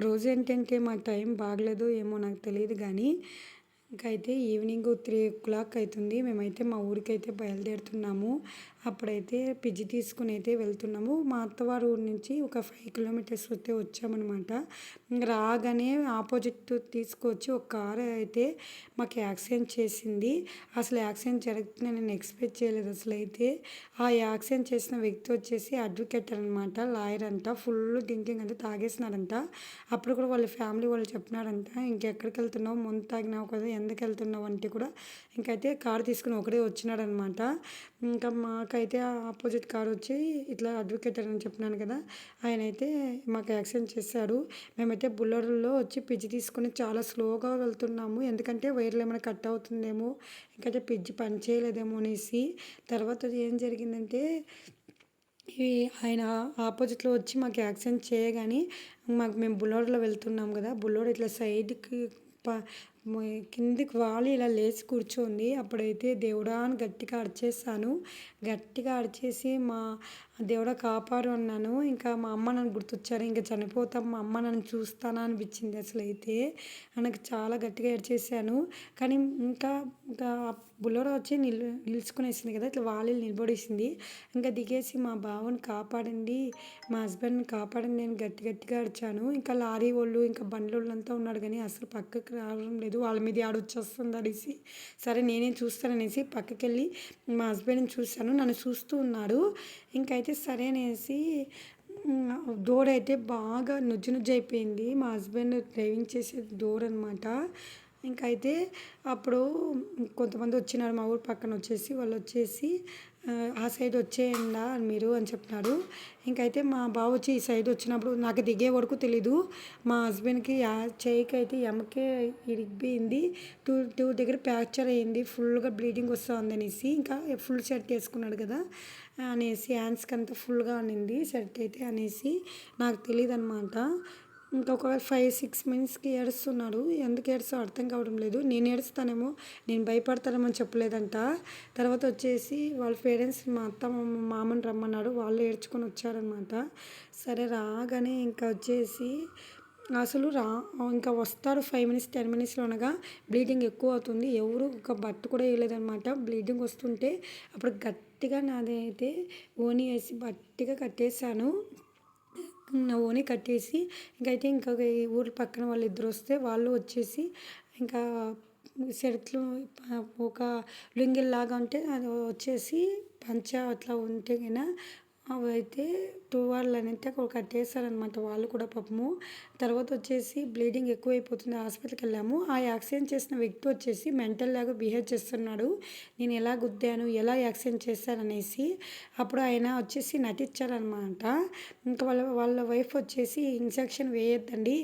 రోజు ఏంటంటే మా టైం బాగలేదు ఏమో నాకు తెలియదు కానీ ఇంకైతే ఈవినింగ్ త్రీ ఓ క్లాక్ అవుతుంది మేమైతే మా ఊరికైతే బయలుదేరుతున్నాము. అప్పుడైతే పిజ్జి తీసుకుని అయితే వెళ్తున్నాము. మా అత్తవారి ఊరి నుంచి ఒక ఫైవ్ కిలోమీటర్స్ వస్తే వచ్చామన్నమాట. రాగానే ఆపోజిట్ తీసుకొచ్చి ఒక కారు అయితే మాకు యాక్సిడెంట్ చేసింది. అసలు యాక్సిడెంట్ జరుగుతుందని నేను ఎక్స్పెక్ట్ చేయలేదు అసలు అయితే ఆ యాక్సిడెంట్ చేసిన వ్యక్తి వచ్చేసి అడ్వకేట్ అనమాట లాయర్ అంట. ఫుల్ డ్రింకింగ్ అంతా తాగేసినారంట అప్పుడు కూడా వాళ్ళ ఫ్యామిలీ వాళ్ళు చెప్పినారంట. ఇంకెక్కడికి వెళ్తున్నావు? ముందు తాగినావు కదా? ఎందుకు వెళ్తున్నావు అంటే కూడా ఇంకైతే కారు తీసుకుని ఒకడే వచ్చినాడనమాట. ఇంకా మాకైతే ఆపోజిట్ కార్ వచ్చి ఇట్లా అడ్వకేట్ అని చెప్పినాను కదా ఆయన అయితే మాకు యాక్సిడెంట్ చేశాడు. మేమైతే బుల్లెట్లో వచ్చి పిజ్జి తీసుకొని చాలా స్లోగా వెళ్తున్నాము. ఎందుకంటే వైర్లు ఏమైనా కట్ అవుతుందేమో ఇంకైతే పిజ్జి పని చేయలేదేమో అనేసి. తర్వాత ఏం జరిగిందంటే ఈ ఆయన ఆపోజిట్లో వచ్చి మాకు యాక్సిడెంట్ చేయగానే మాకు మేము బుల్లోడ్లో వెళ్తున్నాం కదా బుల్లోడ్ ఇట్లా సైడ్కి కిందికి వాలి ఇలా లేచి కూర్చోంది అప్పుడైతే దేవుడా అని గట్టిగా అరిచేసాను గట్టిగా అడిచేసి మా దేవుడా కాపాడు అన్నాను. ఇంకా మా అమ్మ నన్ను గుర్తొచ్చారు. ఇంకా చనిపోతాం మా అమ్మ నన్ను చూస్తానా అనిపించింది అసలు అయితే నాకు చాలా గట్టిగా ఏడ్చేసాను కానీ ఇంకా ఇంకా బులోరో వచ్చి నిల్ నిలుచుకునేసింది కదా ఇట్లా వాళ్ళు నిలబడేసింది. ఇంకా దిగేసి మా బావని కాపాడండి మా హస్బెండ్ని కాపాడండి నేను గట్టి గట్టిగా అరిచాను. ఇంకా లారీ వాళ్ళు ఇంకా బండ్ల వాళ్ళు అంతా ఉన్నాడు కానీ అసలు పక్కకి రావడం లేదు. వాళ్ళ మీద ఆడొచ్చేస్తుంది అనేసి సరే నేనేం చూస్తాననేసి పక్కకి వెళ్ళి మా హస్బెండ్ని చూశాను. నన్ను చూస్తూ ఉన్నాడు. ఇంకైతే సరే అనేసి డోర్ అయితే బాగా నుజ్జు నుజ్జు అయిపోయింది. మా హస్బెండ్ డ్రైవింగ్ చేసే డోర్ అనమాట ఇంకైతే అప్పుడు కొంతమంది వచ్చినారు మా ఊరు పక్కన వచ్చేసి వాళ్ళు వచ్చేసి ఆ సైడ్ వచ్చేయండా మీరు అని చెప్పినారు. ఇంకైతే మా బావ వచ్చి ఈ సైడ్ వచ్చినప్పుడు నాకు దిగే వరకు తెలీదు. మా హస్బెండ్కి చేయికి అయితే ఎమకే ఇరిగిపోయింది. టూ టూ దగ్గర ఫ్రాక్చర్ అయ్యింది ఫుల్గా బ్లీడింగ్ వస్తుంది అనేసి ఇంకా ఫుల్ షర్ట్ వేసుకున్నాడు కదా అనేసి హ్యాండ్స్కి అంతా ఫుల్గా అనింది షర్ట్ అయితే అనేసి నాకు తెలియదు అనమాట ఇంకొక ఫైవ్ సిక్స్ మినిట్స్కి ఏడుస్తున్నాడు. ఎందుకు ఏడుస్తా అర్థం కావడం లేదు. నేను ఏడుస్తానేమో నేను భయపడతానేమో చెప్పలేదంట. తర్వాత వచ్చేసి వాళ్ళ పేరెంట్స్ మా అత్త మా మామని రమ్మన్నాడు. వాళ్ళు ఏడ్చుకొని వచ్చారనమాట సరే రాగానే ఇంకా వచ్చేసి అసలు రా ఇంకా వస్తాడు ఫైవ్ మినిట్స్ టెన్ మినిట్స్లో అనగా బ్లీడింగ్ ఎక్కువ అవుతుంది. ఎవరు ఒక బట్ట కూడా వేయలేదనమాట బ్లీడింగ్ వస్తుంటే అప్పుడు గట్టిగా నాదైతే అయితే ఓని వేసి గట్టిగా కట్టేశాను. ఓని కట్టేసి ఇంకైతే ఇంకా ఊరి పక్కన వాళ్ళు ఇద్దరు వస్తే వాళ్ళు వచ్చేసి ఇంకా షర్ట్లు ఒక లుంగిల్లాగా ఉంటే అది వచ్చేసి పంచ అట్లా ఉంటే గిన అవైతే టువాళ్ళు అయితే అక్కడ కట్టేశారనమాట వాళ్ళు కూడా పాపము. తర్వాత వచ్చేసి బ్లీడింగ్ ఎక్కువైపోతుంది హాస్పిటల్కి వెళ్ళాము. ఆ యాక్సిడెంట్ చేసిన వ్యక్తి వచ్చేసి మెంటల్ లాగా బిహేవ్ చేస్తున్నాడు. నేను ఎలా గుద్దాను ఎలా యాక్సిడెంట్ చేశాననేసి అప్పుడు ఆయన వచ్చేసి నటించారనమాట ఇంకా వాళ్ళ వాళ్ళ వైఫ్ వచ్చేసి ఇంజక్షన్ వేయొద్దండి.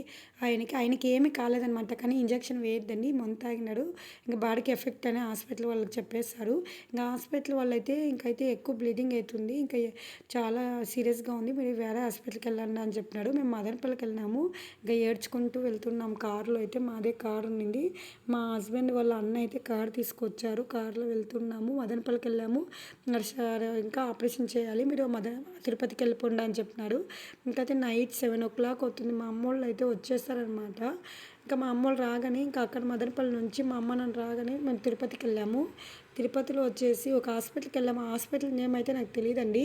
ఆయనకి ఆయనకి ఏమీ కాలేదనమాట కానీ ఇంజక్షన్ వేయొద్దండి మొంత తాగినాడు. ఇంకా బాడీకి ఎఫెక్ట్ అని హాస్పిటల్ వాళ్ళకి చెప్పేశారు. ఇంకా హాస్పిటల్ వాళ్ళైతే ఇంకైతే ఎక్కువ బ్లీడింగ్ అవుతుంది. ఇంకా చాలా సీరియస్గా ఉంది. మీరు వేరే హాస్పిటల్కి వెళ్ళండి అని చెప్పినాడు. మేము మదనపల్లికి వెళ్ళినాము. ఇంకా ఏడ్చుకుంటూ వెళ్తున్నాం కారులో. అయితే మాదే కారు ఉండింది. మా హస్బెండ్ వాళ్ళ అన్న అయితే కారు తీసుకొచ్చారు. కారులో వెళ్తున్నాము. మదనపల్లికి వెళ్ళాము. సరే ఇంకా ఆపరేషన్ చేయాలి. మీరు మద తిరుపతికి వెళ్ళిపోండి అని చెప్పినారు ఇంకైతే నైట్ సెవెన్ ఓ క్లాక్ అవుతుంది. మా అమ్మోళ్ళు అయితే వచ్చేస్తారనమాట ఇంకా మా అమ్మోళ్ళు రాగానే ఇంకా అక్కడ మదనపల్లి నుంచి మా అమ్మ నన్ను రాగానే మేము తిరుపతికి వెళ్ళాము. తిరుపతిలో వచ్చేసి ఒక హాస్పిటల్కి వెళ్ళాము హాస్పిటల్ నేమ్ అయితే నాకు తెలియదండి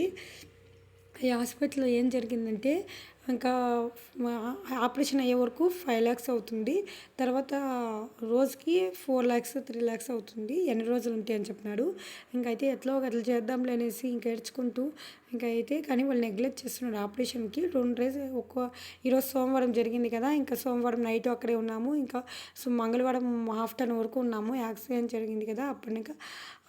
ఈ హాస్పిటల్లో ఏం జరిగిందంటే ఇంకా ఆపరేషన్ అయ్యే వరకు ఫైవ్ ల్యాక్స్ అవుతుంది. తర్వాత రోజుకి ఫోర్ ల్యాక్స్ త్రీ ల్యాక్స్ అవుతుంది. ఎన్ని రోజులు ఉంటాయి అని చెప్పినాడు. ఇంకైతే ఎట్లా ఒక అట్లా చేద్దాంలే అనేసి ఇంకా ఏడ్చుకుంటూ ఇంకా అయితే కానీ వాళ్ళు నెగ్లెక్ట్ చేస్తున్నాడు ఆపరేషన్కి రెండు డేస్ ఒక్క ఈరోజు సోమవారం జరిగింది కదా ఇంకా సోమవారం నైట్ అక్కడే ఉన్నాము. ఇంకా సో మంగళవారం ఆఫ్టర్నూన్ వరకు ఉన్నాము. యాక్సిడెంట్ జరిగింది కదా అప్పుడు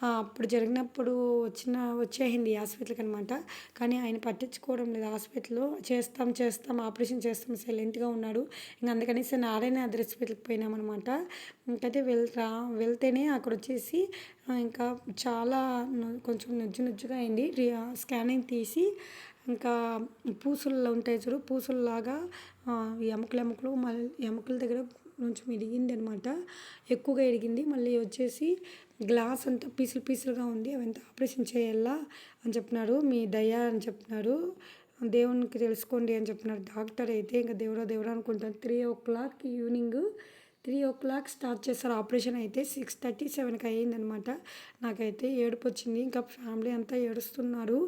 అప్పుడు జరిగినప్పుడు వచ్చిన వచ్చేసింది హాస్పిటల్కి అనమాట కానీ ఆయన పట్టించుకోవడం లేదు. హాస్పిటల్లో చేస్తాం చేస్తాం ఆపరేషన్ చేస్తాం. సైలెంట్గా ఉన్నాడు. ఇంకా అందుకనేసి నారాయణ అదర్ హాస్పిటల్కి పోయినామన్నమాట. ఇంకైతే వెళ్తా వెళ్తేనే అక్కడ వచ్చేసి ఇంకా చాలా కొంచెం నుజ్జు నుజ్జుగా అయింది. స్కానింగ్ తీసి ఇంకా పూసులు ఉంటాయి చూడు పూసుల్లాగా ఎముకలు ఎముకలు మళ్ళీ ఎముకల దగ్గర కొంచెం ఇరిగింది అనమాట ఎక్కువగా ఇరిగింది. మళ్ళీ వచ్చేసి గ్లాస్ అంతా పీసులు పీసులుగా ఉంది. అవంతా ఆపరేషన్ చేయాలా అని చెప్పినారు. మీ దయ అని చెప్పినారు. దేవునికి తెలుసుకోండి అని చెప్పినారు. డాక్టర్ అయితే ఇంకా దేవుడా దేవుడా అనుకుంటాను. Three o'clock evening three o'clock start చేస్తారు ఆపరేషన్ అయితే సిక్స్ థర్టీ సెవెన్కి అయ్యిందనమాట. నాకైతే ఏడుపు వచ్చింది. ఇంకా ఫ్యామిలీ అంతా ఏడుస్తున్నారు.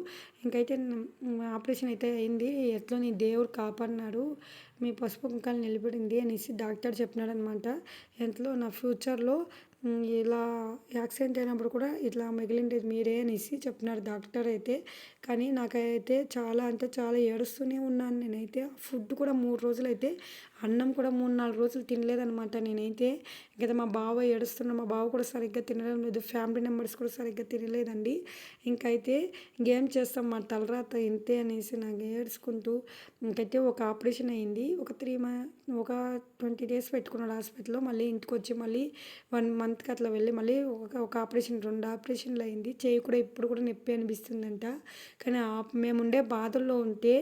ఇంకైతే ఆపరేషన్ అయితే అయింది ఎట్లా నీ దేవుడు కాపాడినాడు. మీ పసుపు కుంకాలు నిలబడింది అనేసి డాక్టర్ చెప్పినాడు అనమాట ఎంతలో నా ఫ్యూచర్లో ఇలా యాక్సిడెంట్ అయినప్పుడు కూడా ఇట్లా మిగిలిండేది మీరే అనేసి చెప్పినారు డాక్టర్ అయితే. కానీ నాకైతే చాలా అంటే చాలా ఏడుస్తూనే ఉన్నాను. నేనైతే ఫుడ్ కూడా మూడు రోజులు అయితే అన్నం కూడా మూడు నాలుగు రోజులు తినలేదనమాట నేనైతే ఇంకా మా బావ ఏడుస్తున్నా మా బావ కూడా సరిగ్గా తినడం లేదు. ఫ్యామిలీ మెంబర్స్ కూడా సరిగ్గా తినలేదండి. ఇంకైతే ఇంకేం చేస్తాం? మా తలరాత ఇంతే అనేసి నాకు ఏడుచుకుంటూ ఇంకైతే ఒక ఆపరేషన్ అయింది. ఒక త్రీ ఒక ట్వంటీ డేస్ పెట్టుకున్నాడు హాస్పిటల్లో. మళ్ళీ ఇంటికి వచ్చి మళ్ళీ వన్ మంత్కి అట్లా వెళ్ళి మళ్ళీ ఒక ఒక ఆపరేషన్ రెండు ఆపరేషన్లు అయింది. చేయి కూడా ఇప్పుడు కూడా నొప్పి అనిపిస్తుందంట. కానీ మేము ఉండే బాధల్లో ఉంటే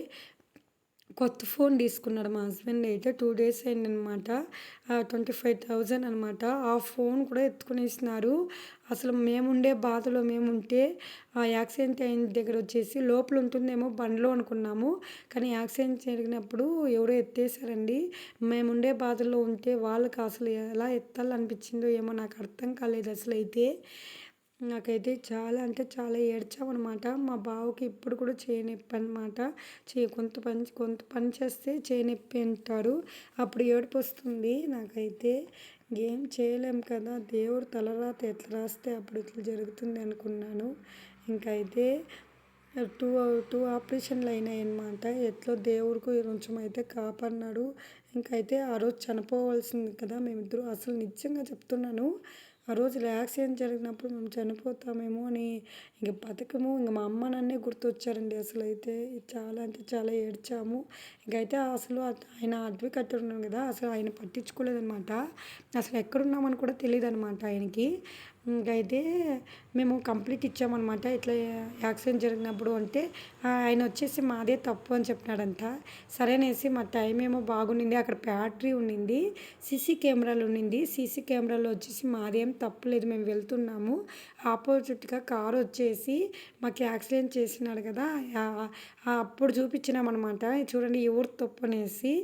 కొత్త ఫోన్ తీసుకున్నాడు మా హస్బెండ్ అయితే టూ డేస్ అయిందనమాట ట్వంటీ ఫైవ్ థౌజండ్ అనమాట ఆ ఫోన్ కూడా ఎత్తుకునేసినారు. అసలు మేముండే బాధలో మేముంటే ఆ యాక్సిడెంట్ అయిన దగ్గర వచ్చేసి లోపల ఉంటుందేమో బండ్లో అనుకున్నాము. కానీ యాక్సిడెంట్ జరిగినప్పుడు ఎవరో ఎత్తేసారండి మేముండే బాధల్లో ఉంటే వాళ్ళకి అసలు ఎలా ఎత్తాలనిపించిందో ఏమో నాకు అర్థం కాలేదు అసలు అయితే నాకైతే చాలా అంటే చాలా ఏడ్చామనమాట. మా బావకి ఇప్పుడు కూడా చేయనొప్పి అనమాట చే కొంత పని కొంత పని చేస్తే చేయనొప్పి అంటారు. అప్పుడు ఏడుపు వస్తుంది నాకైతే ఏం చేయలేం కదా దేవుడు తలరాత ఎట్లా రాస్తే అప్పుడు ఇట్లా జరుగుతుంది అనుకున్నాను. ఇంకైతే టూ టూ ఆపరేషన్లు అయినాయి అనమాట ఎట్లో దేవుడికి కొంచెం అయితే కాపాడినాడు. ఇంకైతే ఆ రోజు చనిపోవాల్సింది కదా మేమిద్దరు అసలు నిజంగా చెప్తున్నాను. ఆ రోజులో యాక్సిడెంట్ జరిగినప్పుడు మేము చనిపోతామేమో అని ఇంక బతకము. ఇంక మా అమ్మ నన్నే గుర్తొచ్చారండి అసలు అయితే చాలా అంటే చాలా ఏడ్చాము. ఇంకైతే అసలు ఆయన అడ్వకేట్ ఉన్నాను కదా అసలు ఆయన పట్టించుకోలేదనమాట అసలు ఎక్కడున్నామని కూడా తెలియదు అనమాట ఆయనకి. అయితే మేము కంప్లీట్ ఇచ్చామన్నమాట. ఇట్లా యాక్సిడెంట్ జరిగినప్పుడు అంటే ఆయన వచ్చేసి మాదే తప్పు అని చెప్పినాడంట. సరేనేసి మా టైం ఏమో బాగుండింది. అక్కడ బ్యాటరీ ఉండింది సీసీ కెమెరాలు ఉండింది. సీసీ కెమెరాలో వచ్చేసి మాదేం తప్పులేదు మేము వెళ్తున్నాము. ఆపోజిట్గా కారు వచ్చేసి మాకు యాక్సిడెంట్ చేసినాడు కదా. అప్పుడు చూపించినామన్నమాట. చూడండి ఎవరు తప్పు అనేసి.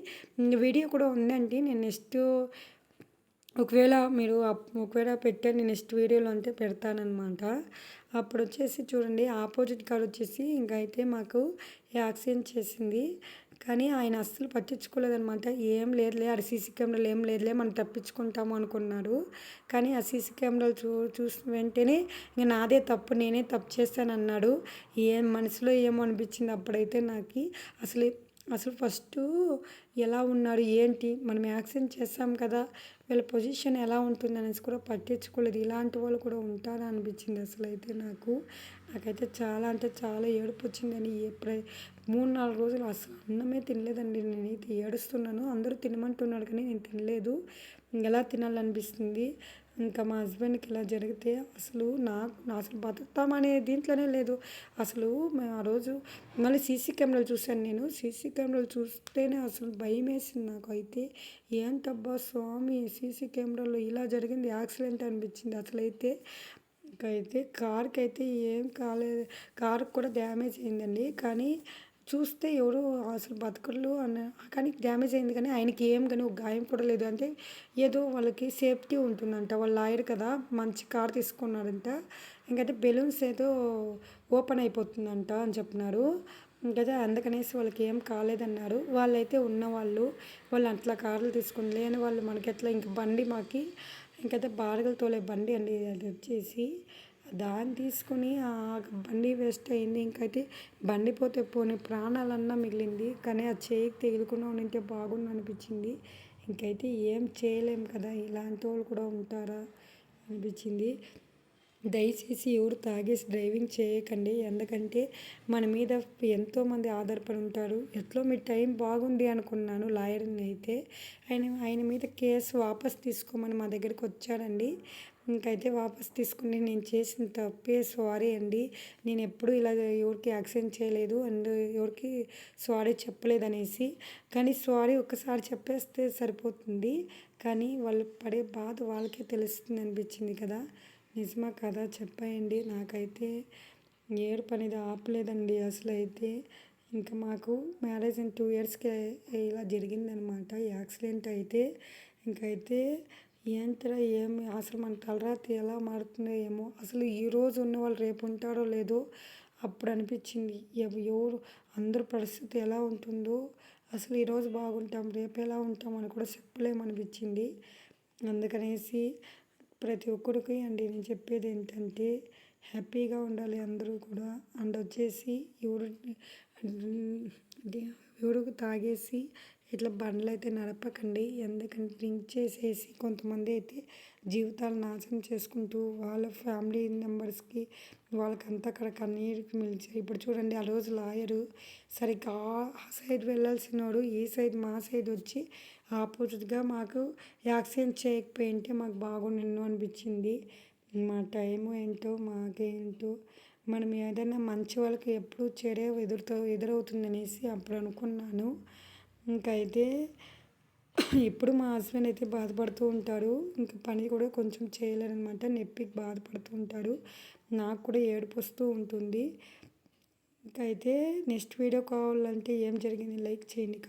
వీడియో కూడా ఉందండి. నేను నెక్స్ట్ ఒకవేళ మీరు ఒకవేళ పెట్టండి నెక్స్ట్ వీడియోలో అంటే పెడతానమాట అప్పుడు వచ్చేసి చూడండి ఆపోజిట్ కార్ వచ్చేసి ఇంకైతే అయితే మాకు యాక్సిడెంట్ చేసింది. కానీ ఆయన అస్సలు పట్టించుకోలేదనమాట ఏం లేదులే ఆ సీసీ కెమెరాలు ఏం లేదులే మనం తప్పించుకుంటాము అనుకున్నారు. కానీ ఆ సీసీ కెమెరాలు చూ చూసిన వెంటనే ఇంక నాదే తప్పు నేనే తప్పు చేస్తాను అన్నాడు ఏం మనసులో ఏమో అనిపించింది అప్పుడైతే నాకు. అసలు అసలు ఫస్ట్ ఎలా ఉన్నారు ఏంటి మనం యాక్సిడెంట్ చేస్తాం కదా వీళ్ళ పొజిషన్ ఎలా ఉంటుంది అనేసి కూడా పట్టించుకోలేదు. ఇలాంటి వాళ్ళు కూడా ఉంటారా అనిపించింది అసలు అయితే నాకు. నాకైతే చాలా అంటే చాలా ఏడుపు వచ్చిందని ఎప్పుడై మూడు నాలుగు రోజులు అసలు అన్నమే తినలేదండి. నేనైతే ఏడుస్తున్నాను. అందరూ తినమంటున్నాడు కానీ నేను తినలేదు. ఎలా తినాలనిపిస్తుంది? ఇంకా మా హస్బెండ్కి ఇలా జరిగితే అసలు నాకు అసలు బతుకుతామనే దీంట్లోనే లేదు. అసలు మేము ఆ రోజు మళ్ళీ సీసీ కెమెరాలు చూశాను నేను. సీసీ కెమెరాలు చూస్తేనే అసలు భయం వేసింది నాకు. అయితే ఏంటబ్బా స్వామి సీసీ కెమెరాలో ఇలా జరిగింది యాక్సిడెంట్ అనిపించింది. అసలు అయితే అయితే కార్కి అయితే ఏం కాలేదు. కార్కి కూడా డ్యామేజ్ అయిందండి. కానీ చూస్తే ఎవరు అసలు బతకలు అన్న కానీ డ్యామేజ్ అయింది కానీ ఆయనకి ఏం కానీ ఒక గాయం కూడా లేదు. అంటే ఏదో వాళ్ళకి సేఫ్టీ ఉంటుందంట. వాళ్ళ లాయర్ కదా మంచి కార్ తీసుకున్నాడంట. ఇంకైతే బెలూన్స్ ఏదో ఓపెన్ అయిపోతుందంట అని చెప్పినారు. ఇంకైతే అందుకనేసి వాళ్ళకి ఏం కాలేదన్నారు. వాళ్ళైతే ఉన్నవాళ్ళు వాళ్ళు అట్లా కార్లు తీసుకుని లేని వాళ్ళు మనకి ఎట్లా? ఇంక బండి మాకి ఇంకైతే బారగలు తోలే బండి అండి అది వచ్చేసి. దాన్ని తీసుకుని ఆ బండి వేస్ట్ అయింది. ఇంకైతే బండి పోతే పోనీ ప్రాణాలన్నా మిగిలింది. కానీ ఆ చేయికి తగిలికుండా ఉంటే బాగుండు అనిపించింది. ఇంకైతే ఏం చేయలేం కదా ఇలాంటి వాళ్ళు కూడా ఉంటారా అనిపించింది. దయచేసి ఎవరు తాగేసి డ్రైవింగ్ చేయకండి. ఎందుకంటే మన మీద ఎంతోమంది ఆధారపడి ఉంటారు. ఎట్లో మీ టైం బాగుంది అనుకున్నాను లాయర్ని అయితే. ఆయన ఆయన మీద కేసు వాపస్ తీసుకోమని మా దగ్గరికి వచ్చాడండి. ఇంకైతే వాపస్ తీసుకుని నేను చేసిన తప్పే సారీ అండి. నేను ఎప్పుడు ఇలా ఎవరికి యాక్సిడెంట్ చేయలేదు అండ్ ఎవరికి సారీ చెప్పలేదు అనేసి కానీ సారీ ఒక్కసారి చెప్పేస్తే సరిపోతుంది. కానీ వాళ్ళు పడే బాధ వాళ్ళకే తెలుస్తుంది అనిపించింది కదా. నిజమా కదా? చెప్పాయండి. నాకైతే ఏడుపు అనేది ఆపలేదండి అసలు అయితే ఇంకా మాకు మ్యారేజ్ ఇన్ టూ ఇయర్స్కి ఇలా జరిగిందనమాట. యాక్సిడెంట్ అయితే. ఇంకైతే ఏంట్రా ఏమి? అసలు మన తలరాతి ఎలా మారుతుందో ఏమో. అసలు ఈరోజు ఉన్న వాళ్ళు రేపు ఉంటారో లేదో అప్పుడు అనిపించింది. ఎవరు అందరి పరిస్థితి ఎలా ఉంటుందో. అసలు ఈరోజు బాగుంటాం రేపు ఎలా ఉంటాం అని కూడా చెప్పలేమనిపించింది. అందుకనేసి ప్రతి ఒక్కరికి అండి నేను చెప్పేది ఏంటంటే హ్యాపీగా ఉండాలి అందరూ కూడా. అండ్ వచ్చేసి ఎవరు ఎవడుకు తాగేసి ఇట్లా బండ్లు అయితే నడపకండి. ఎందుకంటే డ్రింక్ చేసేసి కొంతమంది అయితే జీవితాలు నాశనం చేసుకుంటూ వాళ్ళ ఫ్యామిలీ మెంబర్స్కి వాళ్ళకంతా అక్కడ కన్నీరుకి మిలిచారు. ఇప్పుడు చూడండి ఆ రోజు లాయరు సరిగ్గా ఆ సైడ్ వెళ్ళాల్సినోడు ఈ సైడ్ మా సైడ్ వచ్చి ఆపోజిట్గా మాకు యాక్సిడెంట్ చేయకపోయింటే మాకు బాగుండు అనిపించింది. మా టైం ఏంటో మాకేంటో మనం ఏదైనా మంచి వాళ్ళకి ఎప్పుడు చెడే ఎదురుతో ఎదురవుతుంది అనేసి అప్పుడు అనుకున్నాను. ఇంకైతే ఇప్పుడు మా హస్బెండ్ అయితే బాధపడుతూ ఉంటాడు. ఇంకా పని కూడా కొంచెం చేయలేరనమాట. నొప్పికి బాధపడుతూ ఉంటాడు. నాకు కూడా ఏడుపు వస్తూ ఉంటుంది. ఇంకైతే నెక్స్ట్ వీడియో కావాలంటే ఏం జరిగింది లైక్ చేయండి.